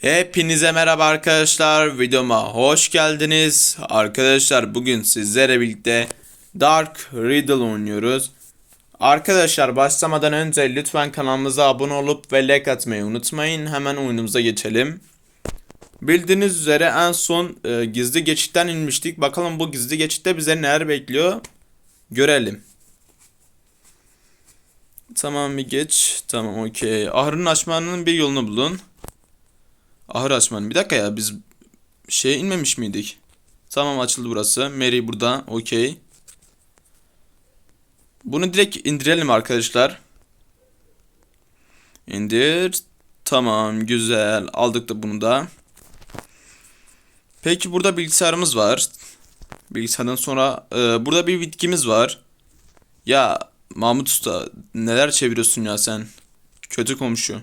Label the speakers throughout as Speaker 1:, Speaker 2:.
Speaker 1: Hepinize merhaba arkadaşlar. Videoma hoş geldiniz. Arkadaşlar bugün sizlerle birlikte Dark Riddle oynuyoruz. Arkadaşlar başlamadan önce lütfen kanalımıza abone olup ve like atmayı unutmayın. Hemen oyunumuza geçelim. Bildiğiniz üzere en son e, gizli geçitten inmiştik. Bakalım bu gizli geçitte bize neler bekliyor. Görelim. Tamam bir geç. Tamam okey. Ahırın açmanın bir yolunu bulun. Ahır. Bir dakika ya biz şeye inmemiş miydik? Tamam açıldı burası. Mary burada. Okey. Bunu direkt indirelim arkadaşlar. İndir. Tamam güzel. Aldık da bunu da. Peki burada bilgisayarımız var. Bilgisayardan sonra e, burada bir bitkimiz var. Ya Mahmut Usta neler çeviriyorsun ya sen? Kötü komşu.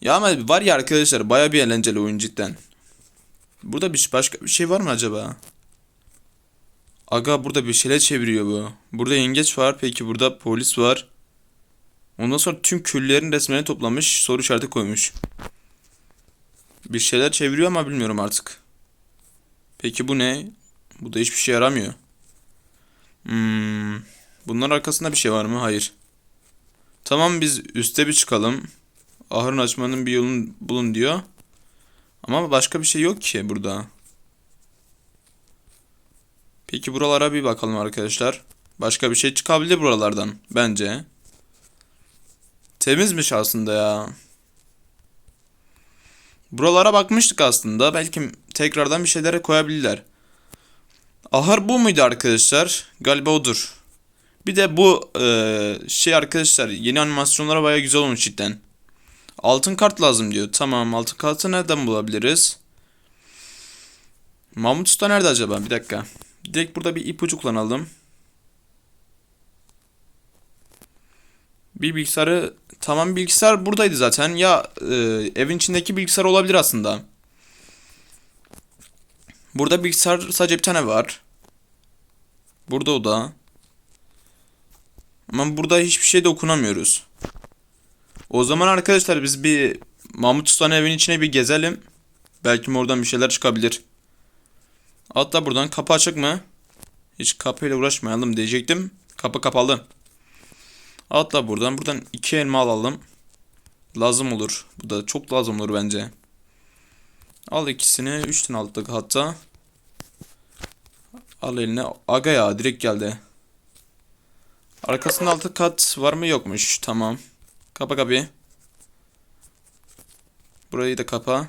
Speaker 1: Ya ama var ya arkadaşlar baya bir eğlenceli oyun cidden. Burada bir başka bir şey var mı acaba? Aga burada bir şeyler çeviriyor bu. Burada yengeç var. Peki burada polis var. Ondan sonra tüm küllerin resmini toplamış. Soru işareti koymuş. Bir şeyler çeviriyor ama bilmiyorum artık. Peki bu ne? Bu da hiçbir şey yaramıyor. Hmm. Bunların arkasında bir şey var mı? Hayır. Tamam biz üste bir çıkalım. Ahırın açmanın bir yolunu bulun diyor. Ama başka bir şey yok ki burada. Peki buralara bir bakalım arkadaşlar. Başka bir şey çıkabilir buralardan bence. Temizmiş aslında ya. Buralara bakmıştık aslında. Belki tekrardan bir şeylere koyabilirler. Ahır bu muydu arkadaşlar? Galiba odur. Bir de bu eee, şey arkadaşlar yeni animasyonlara baya güzel olmuş cidden. Altın kart lazım diyor. Tamam altın kartı nereden bulabiliriz? Mahmut Usta nerede acaba? Bir dakika. Direkt burada bir ipucu kullanalım. Bir bilgisayarı... Tamam bilgisayar buradaydı zaten. Ya e, evin içindeki bilgisayar olabilir aslında. Burada bilgisayar sadece bir tane var. Burada o da. Ama burada hiçbir şey de okunamıyoruz. O zaman arkadaşlar biz bir Mahmut Usta'nın evin içine bir gezelim. Belki oradan bir şeyler çıkabilir. Hatta buradan kapı açık mı? Hiç kapıyla uğraşmayalım diyecektim. Kapı kapalı. Hatta buradan buradan iki elma alalım. Lazım olur. Bu da çok lazım olur bence. Al ikisini. Üç tane aldık hatta. Al eline. Aga ya direkt geldi. Arkasında altı kat var mı yokmuş. Tamam. Kapa kapıyı. Burayı da kapa.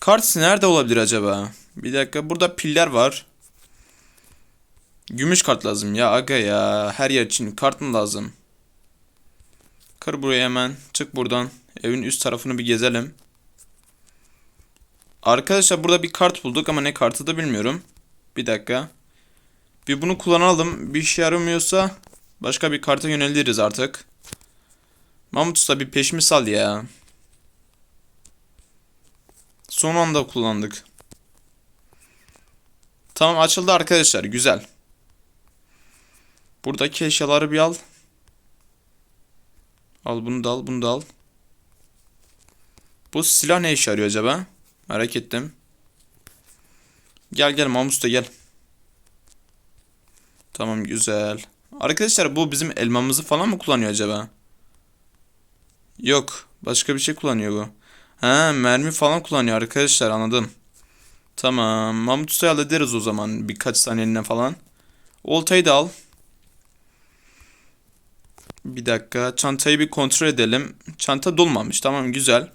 Speaker 1: Kart nerede olabilir acaba? Bir dakika burada piller var. Gümüş kart lazım ya aga ya. Her yer için kart mı lazım? Kır buraya hemen. Çık buradan. Evin üst tarafını bir gezelim. Arkadaşlar burada bir kart bulduk ama ne kartı da bilmiyorum. Bir dakika. Bir bunu kullanalım. Bir işe yaramıyorsa başka bir karta yöneliriz artık. Mahmut Usta bir peşimi sal ya. Son anda kullandık. Tamam açıldı arkadaşlar. Güzel. Buradaki eşyaları bir al. Al bunu da al bunu da al. Bu silah ne işe yarıyor acaba? Merak ettim. Gel gel Mahmut Usta gel. Tamam güzel. Arkadaşlar bu bizim elmamızı falan mı kullanıyor acaba? Yok. Başka bir şey kullanıyor bu. Ha mermi falan kullanıyor arkadaşlar anladım. Tamam. Mahmut Usta'yı hallederiz o zaman. Birkaç saniyeliğine falan. Oltayı da al. Bir dakika. Çantayı bir kontrol edelim. Çanta dolmamış. Tamam güzel.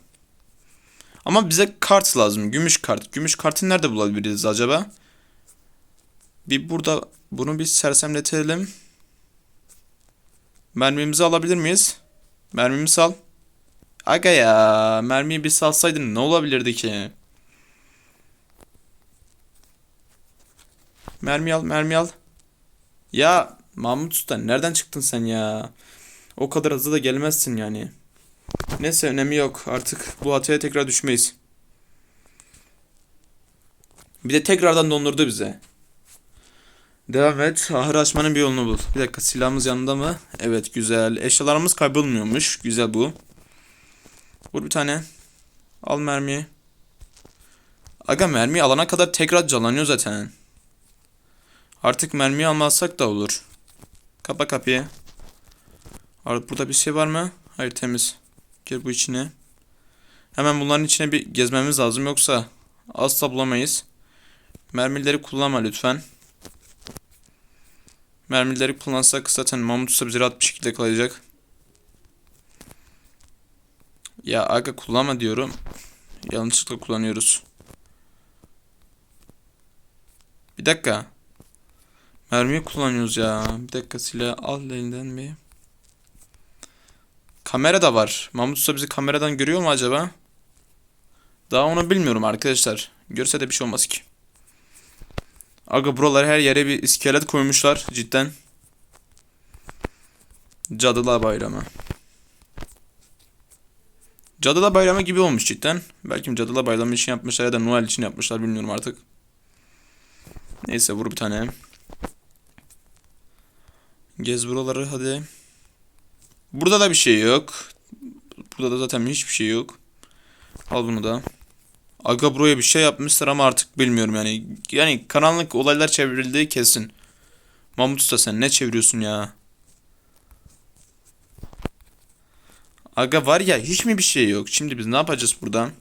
Speaker 1: Ama bize kart lazım. Gümüş kart. Gümüş kartı nerede bulabiliriz acaba? Bir burada bunu bir sersemletelim. Mermimizi alabilir miyiz? Mermimizi al. Aga ya mermiyi bir salsaydın ne olabilirdi ki? Mermi al mermi al. Ya Mahmut Usta nereden çıktın sen ya? O kadar hızlı da gelmezsin yani. Neyse önemi yok artık bu hataya tekrar düşmeyiz. Bir de tekrardan dondurdu bize. Devam et. Ahır açmanın bir yolunu bul. Bir dakika silahımız yanında mı? Evet güzel. Eşyalarımız kaybolmuyormuş. Güzel bu. Vur bir tane. Al mermiyi. Aga mermiyi alana kadar tekrar canlanıyor zaten. Artık mermiyi almazsak da olur. Kapa kapıyı. Ar- Burada bir şey var mı? Hayır temiz. Gir bu içine. Hemen bunların içine bir gezmemiz lazım yoksa asla bulamayız. Mermileri kullanma lütfen. Mermileri kullansak zaten Mahmut Usta bizi rahat bir şekilde kalacak. Ya aga kullanma diyorum. Yanlışlıkla kullanıyoruz. Bir dakika. Mermiyi kullanıyoruz ya. Bir dakika silah al elinden bir. Kamera da var. Mahmut Usta bizi kameradan görüyor mu acaba? Daha onu bilmiyorum arkadaşlar. Görse de bir şey olmaz ki. Aga buralar her yere bir iskelet koymuşlar cidden. Cadılar Bayramı. Cadılar Bayramı gibi olmuş cidden. Belki Cadılar Bayramı için yapmışlar ya da Noel için yapmışlar bilmiyorum artık. Neyse vur bir tane. Gez buraları hadi. Burada da bir şey yok. Burada da zaten hiçbir şey yok. Al bunu da. Aga buraya bir şey yapmışlar ama artık bilmiyorum yani. Yani karanlık olaylar çevrildiği kesin. Mahmut Usta sen ne çeviriyorsun ya? Aga var ya hiç mi bir şey yok? Şimdi biz ne yapacağız buradan?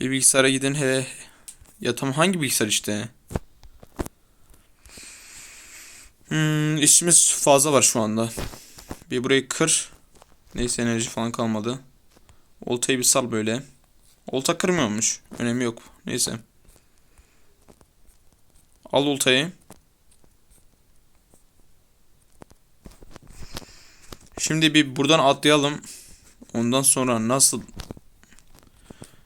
Speaker 1: Bir bilgisayara gidin he. Ya tam hangi bilgisayar işte? Hmm, işimiz fazla var şu anda. Bir burayı kır. Neyse enerji falan kalmadı. Oltayı bir sal böyle. Olta kırmıyormuş. Önemi yok. Neyse. Al oltayı. Şimdi bir buradan atlayalım. Ondan sonra nasıl...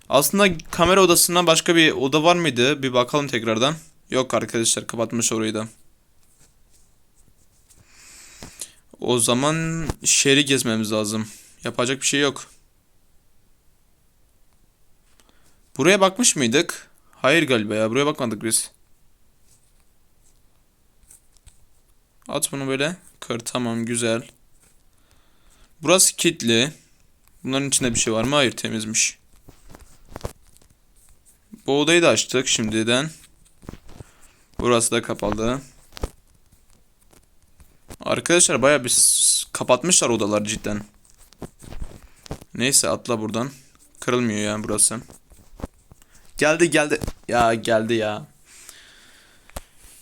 Speaker 1: Aslında kamera odasından başka bir oda var mıydı? Bir bakalım tekrardan. Yok arkadaşlar kapatmış orayı da. O zaman şehri gezmemiz lazım. Yapacak bir şey yok. Buraya bakmış mıydık? Hayır galiba ya. Buraya bakmadık biz. At bunu böyle. Kır. Tamam. Güzel. Burası kilitli. Bunların içinde bir şey var mı? Hayır. Temizmiş. Bu odayı da açtık şimdiden. Burası da kapalı. Arkadaşlar bayağı bir kapatmışlar odalar cidden. Neyse atla buradan. Kırılmıyor yani burası. Geldi geldi. Ya geldi ya.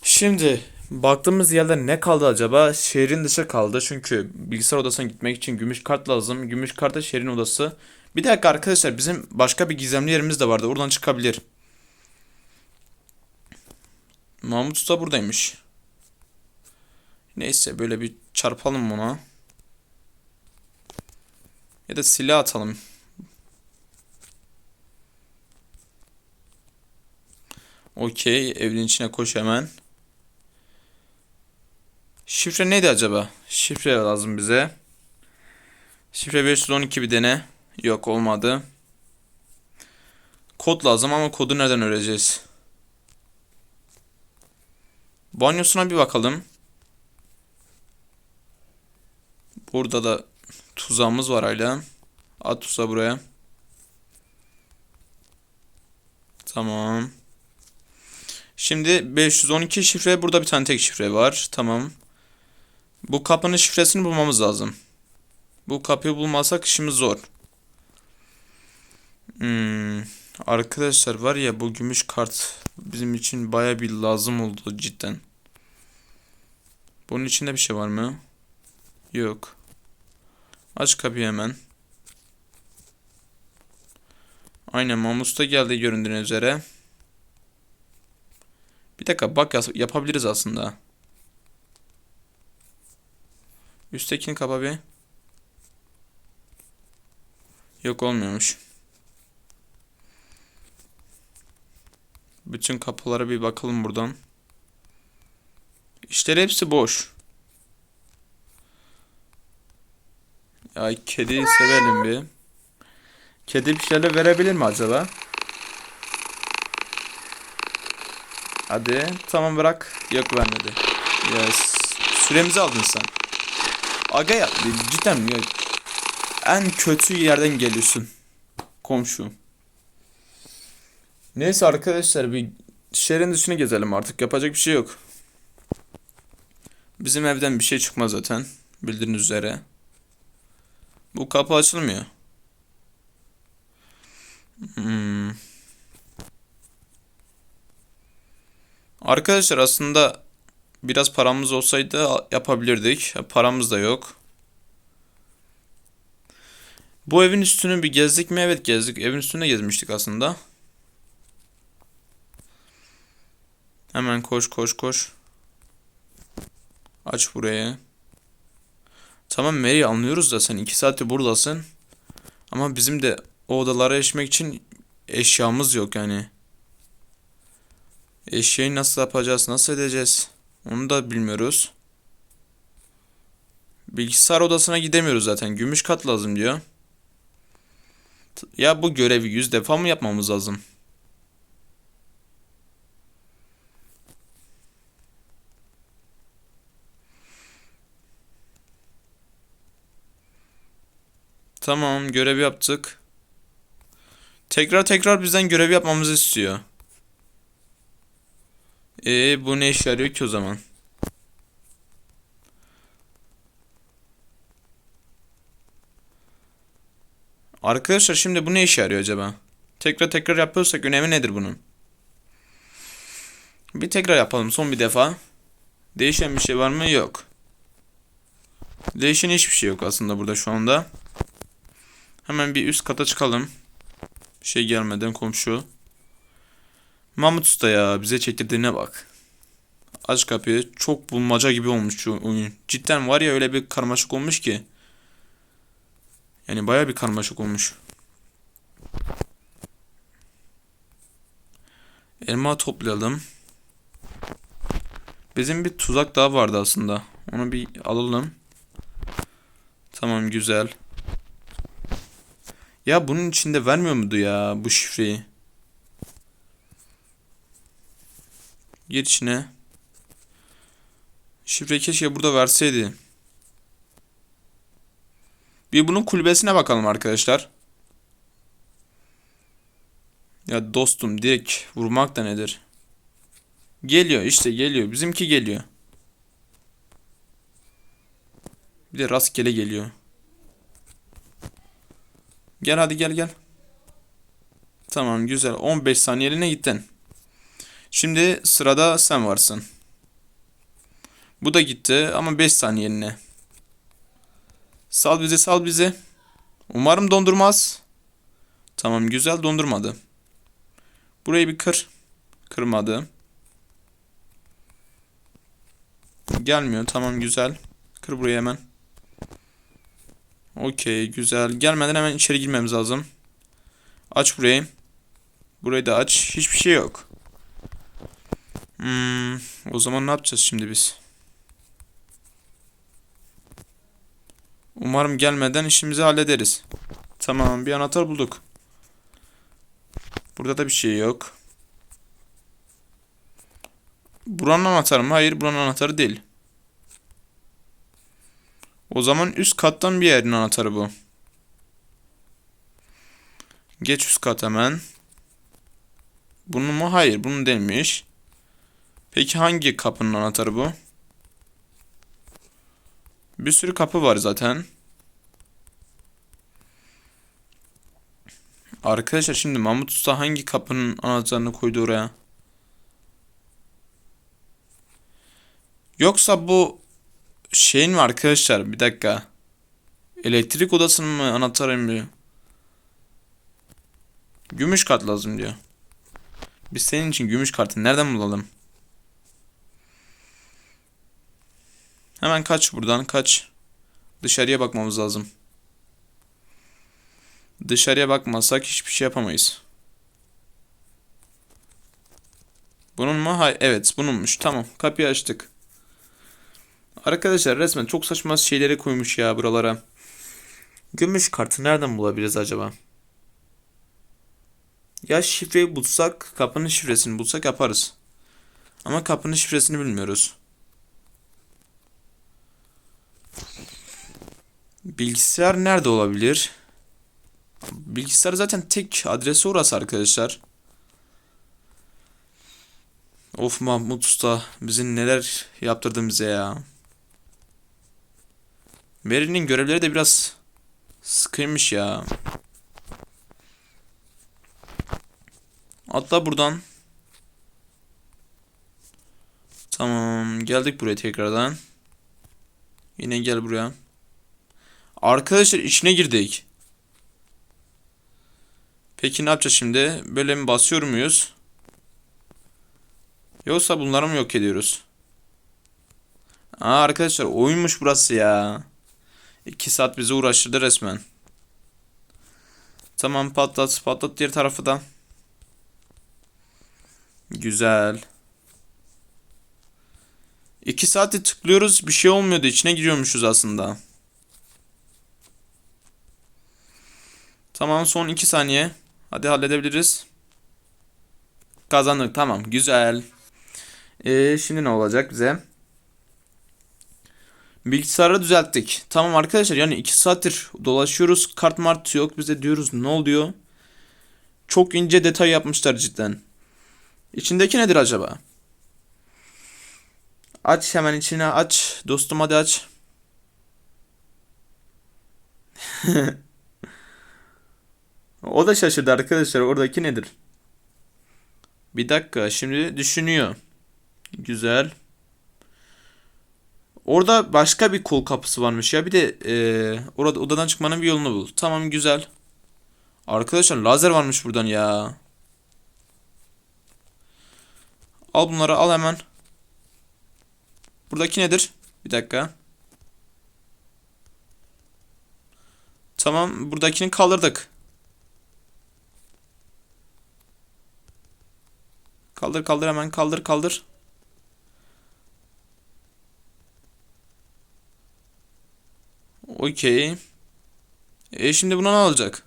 Speaker 1: Şimdi baktığımız yerde ne kaldı acaba? Şehrin dışı kaldı. Çünkü bilgisayar odasına gitmek için gümüş kart lazım. Gümüş kart da şehrin odası. Bir dakika arkadaşlar bizim başka bir gizemli yerimiz de vardı. Oradan çıkabilir. Mahmut Usta buradaymış. Neyse böyle bir çarpalım buna. Ya da silah atalım. Okey. Evin içine koş hemen. Şifre neydi acaba? Şifre lazım bize. Şifre 512 bir dene. Yok olmadı. Kod lazım ama kodu nereden öğreneceğiz? Banyosuna bir bakalım. Burada da tuzağımız var hala. At tuzağı buraya. Tamam. Şimdi 512 şifre burada bir tane tek şifre var. Tamam. Bu kapının şifresini bulmamız lazım. Bu kapıyı bulmazsak işimiz zor. Hmm, arkadaşlar var ya bu gümüş kart bizim için baya bir lazım oldu cidden. Bunun içinde bir şey var mı? Yok. Aç kapıyı hemen. Aynen Mamus da geldi göründüğünüz üzere. Bir dakika bak yapabiliriz aslında. Üsttekini kapa bir. Yok olmuyormuş. Bütün kapılara bir bakalım buradan. İşler hepsi boş. Ya kediyi sevelim bir. Kedi bir şeyler verebilir mi acaba? Hadi tamam bırak. Yok vermedi. Yes. Süremizi aldın sen. Aga ya cidden? Ya. en kötü yerden geliyorsun. Komşu. Neyse arkadaşlar bir şehrin dışına gezelim artık. Yapacak bir şey yok. Bizim evden bir şey çıkmaz zaten. Bildiğiniz üzere. Bu kapı açılmıyor. Hmm. Arkadaşlar aslında biraz paramız olsaydı yapabilirdik. Paramız da yok. Bu evin üstünü bir gezdik mi? Evet gezdik. Evin üstünde gezmiştik aslında. Hemen koş koş koş. Aç burayı. Tamam Mary anlıyoruz da sen iki saattir buradasın. Ama bizim de o odalara erişmek için eşyamız yok yani. Eşyayı nasıl yapacağız, nasıl edeceğiz? Onu da bilmiyoruz. Bilgisayar odasına gidemiyoruz zaten. Gümüş kat lazım diyor. Ya bu görevi yüz defa mı yapmamız lazım? Tamam görev yaptık. Tekrar tekrar bizden görev yapmamızı istiyor. Ee bu ne işe yarıyor ki o zaman? Arkadaşlar şimdi bu ne işe yarıyor acaba? Tekrar tekrar yapıyorsak önemi nedir bunun? Bir tekrar yapalım son bir defa. Değişen bir şey var mı? Yok. Değişen hiçbir şey yok aslında burada şu anda. Hemen bir üst kata çıkalım. Bir şey gelmeden komşu. Mahmut Usta ya bize çektirdiğine bak. Aç kapıyı. Çok bulmaca gibi olmuş şu oyun. Cidden var ya öyle bir karmaşık olmuş ki. Yani baya bir karmaşık olmuş. Elma toplayalım. Bizim bir tuzak daha vardı aslında. Onu bir alalım. Tamam güzel. Ya bunun içinde vermiyor muydu ya bu şifreyi? Gir içine. Şifre keşke burada verseydi. Bir bunun kulübesine bakalım arkadaşlar. Ya dostum direkt vurmak da nedir? Geliyor işte geliyor. Bizimki geliyor. Bir de rastgele geliyor. Gel hadi gel gel. Tamam güzel. 15 saniyeliğine gittin. Şimdi sırada sen varsın. Bu da gitti ama 5 saniyeliğine. Sal bizi sal bizi. Umarım dondurmaz. Tamam güzel dondurmadı. Burayı bir kır. Kırmadı. Gelmiyor tamam güzel. Kır burayı hemen. Okey güzel. Gelmeden hemen içeri girmemiz lazım. Aç burayı. Burayı da aç. Hiçbir şey yok. Hmm, o zaman ne yapacağız şimdi biz? Umarım gelmeden işimizi hallederiz. Tamam bir anahtar bulduk. Burada da bir şey yok. Buranın anahtarı mı? Hayır buranın anahtarı değil. O zaman üst kattan bir yerin anahtarı bu. Geç üst kat hemen. Bunun mu? Hayır bunun değilmiş. Peki hangi kapının anahtarı bu? Bir sürü kapı var zaten. Arkadaşlar şimdi Mahmut Usta hangi kapının anahtarını koydu oraya? Yoksa bu şeyin mi arkadaşlar? Bir dakika. Elektrik odasının mı anahtarı mı? Gümüş kart lazım diyor. Biz senin için gümüş kartı nereden bulalım? Hemen kaç buradan kaç. Dışarıya bakmamız lazım. Dışarıya bakmazsak hiçbir şey yapamayız. Bunun mu? Hayır. Evet bununmuş. Tamam. Kapıyı açtık. Arkadaşlar resmen çok saçma şeyleri koymuş ya buralara. Gümüş kartı nereden bulabiliriz acaba? Ya şifreyi bulsak, kapının şifresini bulsak yaparız. Ama kapının şifresini bilmiyoruz. Bilgisayar nerede olabilir? Bilgisayar zaten tek adresi orası arkadaşlar. Of Mahmut Usta bizim neler yaptırdın bize ya. Mary'nin görevleri de biraz sıkıymış ya. Atla buradan. Tamam geldik buraya tekrardan. Yine gel buraya. Arkadaşlar içine girdik. Peki ne yapacağız şimdi? Böyle mi basıyor muyuz? Yoksa bunları mı yok ediyoruz? Aa arkadaşlar oyunmuş burası ya. 2 saat bizi uğraştırdı resmen. Tamam patlat patlat diğer tarafı da. Güzel. 2 saati tıklıyoruz bir şey olmuyordu içine giriyormuşuz aslında. Tamam son 2 saniye. Hadi halledebiliriz. Kazandık tamam güzel. Ee, şimdi ne olacak bize? Bilgisayarı düzelttik. Tamam arkadaşlar yani 2 saattir dolaşıyoruz. Kart mart yok bize diyoruz ne oluyor? Çok ince detay yapmışlar cidden. İçindeki nedir acaba? Aç hemen içine aç. Dostum hadi aç. O da şaşırdı arkadaşlar. Oradaki nedir? Bir dakika. Şimdi düşünüyor. Güzel. Orada başka bir kol kapısı varmış ya. Bir de eee, orada odadan çıkmanın bir yolunu bul. Tamam güzel. Arkadaşlar lazer varmış buradan ya. Al bunları al hemen. Buradaki nedir? Bir dakika. Tamam buradakini kaldırdık. Kaldır kaldır hemen kaldır kaldır. Okey. E şimdi buna ne olacak?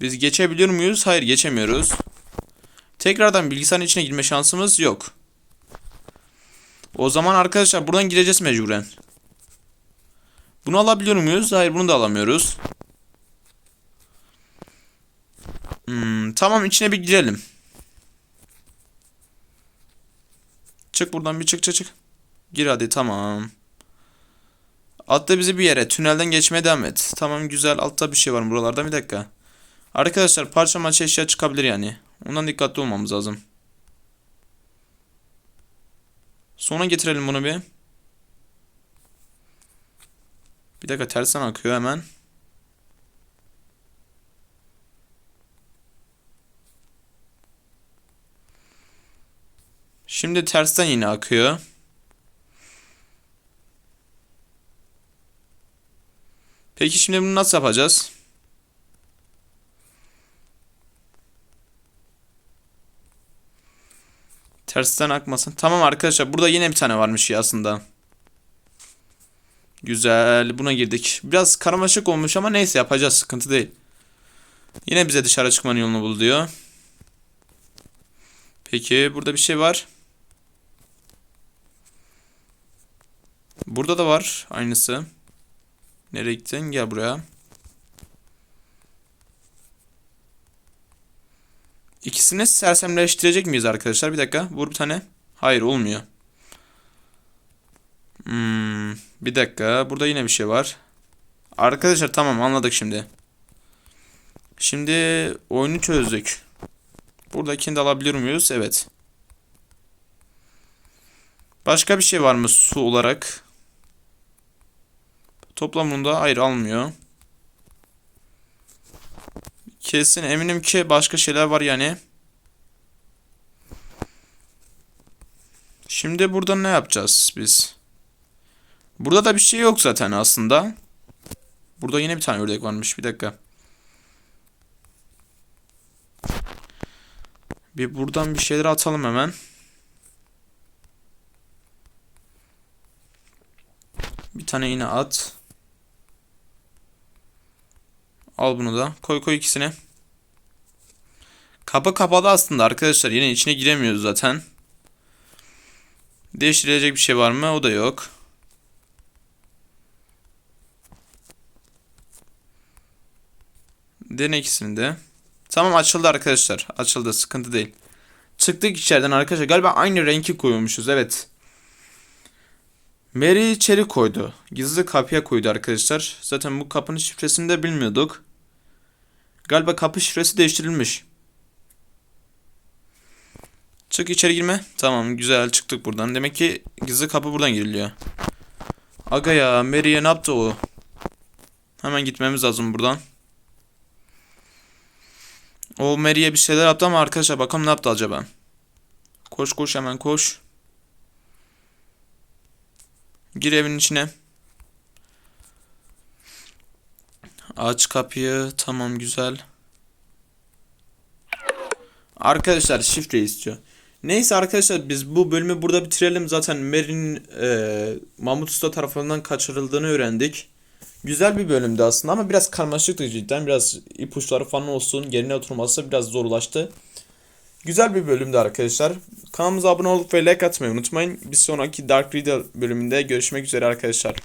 Speaker 1: Biz geçebiliyor muyuz? Hayır geçemiyoruz. Tekrardan bilgisayarın içine girme şansımız yok. O zaman arkadaşlar buradan gireceğiz mecburen. Bunu alabiliyor muyuz? Hayır bunu da alamıyoruz. Hmm, tamam içine bir girelim. Çık buradan bir çık çık çık. Gir hadi tamam. Attı bizi bir yere. Tünelden geçmeye devam et. Tamam güzel. Altta bir şey var buralarda. Bir dakika. Arkadaşlar parça maça eşya çıkabilir yani. Ondan dikkatli olmamız lazım. Sonra getirelim bunu bir. Bir dakika tersten akıyor hemen. Şimdi tersten yine akıyor. Peki şimdi bunu nasıl yapacağız? Tersten akmasın. Tamam arkadaşlar burada yine bir tane varmış ya aslında. Güzel buna girdik. Biraz karmaşık olmuş ama neyse yapacağız sıkıntı değil. Yine bize dışarı çıkmanın yolunu bul diyor. Peki burada bir şey var. Burada da var aynısı. Nereye gittin? Gel buraya. İkisini sersemleştirecek miyiz arkadaşlar? Bir dakika. Vur bir tane. Hayır olmuyor. Hmm, bir dakika. Burada yine bir şey var. Arkadaşlar tamam anladık şimdi. Şimdi oyunu çözdük. Buradakini de alabiliyor muyuz? Evet. Başka bir şey var mı su olarak? Toplamında hayır almıyor. Kesin eminim ki başka şeyler var yani. Şimdi burada ne yapacağız biz? Burada da bir şey yok zaten aslında. Burada yine bir tane ördek varmış. Bir dakika. Bir buradan bir şeyler atalım hemen. Bir tane yine at. Al bunu da. Koy koy ikisine. Kapa kapalı aslında arkadaşlar. Yine içine giremiyoruz zaten. Değiştirilecek bir şey var mı? O da yok. Dene ikisini de. Tamam açıldı arkadaşlar. Açıldı. Sıkıntı değil. Çıktık içeriden arkadaşlar. Galiba aynı renki koyuyormuşuz. Evet. Mary içeri koydu. Gizli kapıya koydu arkadaşlar. Zaten bu kapının şifresini de bilmiyorduk. Galiba kapı şifresi değiştirilmiş. Çık içeri girme. Tamam güzel çıktık buradan. Demek ki gizli kapı buradan giriliyor. Aga ya Mary'e ne yaptı o? Hemen gitmemiz lazım buradan. O Mary'e bir şeyler yaptı ama arkadaşlar bakalım ne yaptı acaba? Koş koş hemen koş. Gir evin içine. Aç kapıyı. Tamam güzel. Arkadaşlar şifre istiyor. Neyse arkadaşlar biz bu bölümü burada bitirelim. Zaten Mary'nin e, Mahmut Usta tarafından kaçırıldığını öğrendik. Güzel bir bölümdü aslında ama biraz karmaşıktı cidden. Biraz ipuçları falan olsun. Yerine oturması biraz zorlaştı. Güzel bir bölümdü arkadaşlar. Kanalımıza abone olup ve like atmayı unutmayın. Bir sonraki Dark Riddle bölümünde görüşmek üzere arkadaşlar.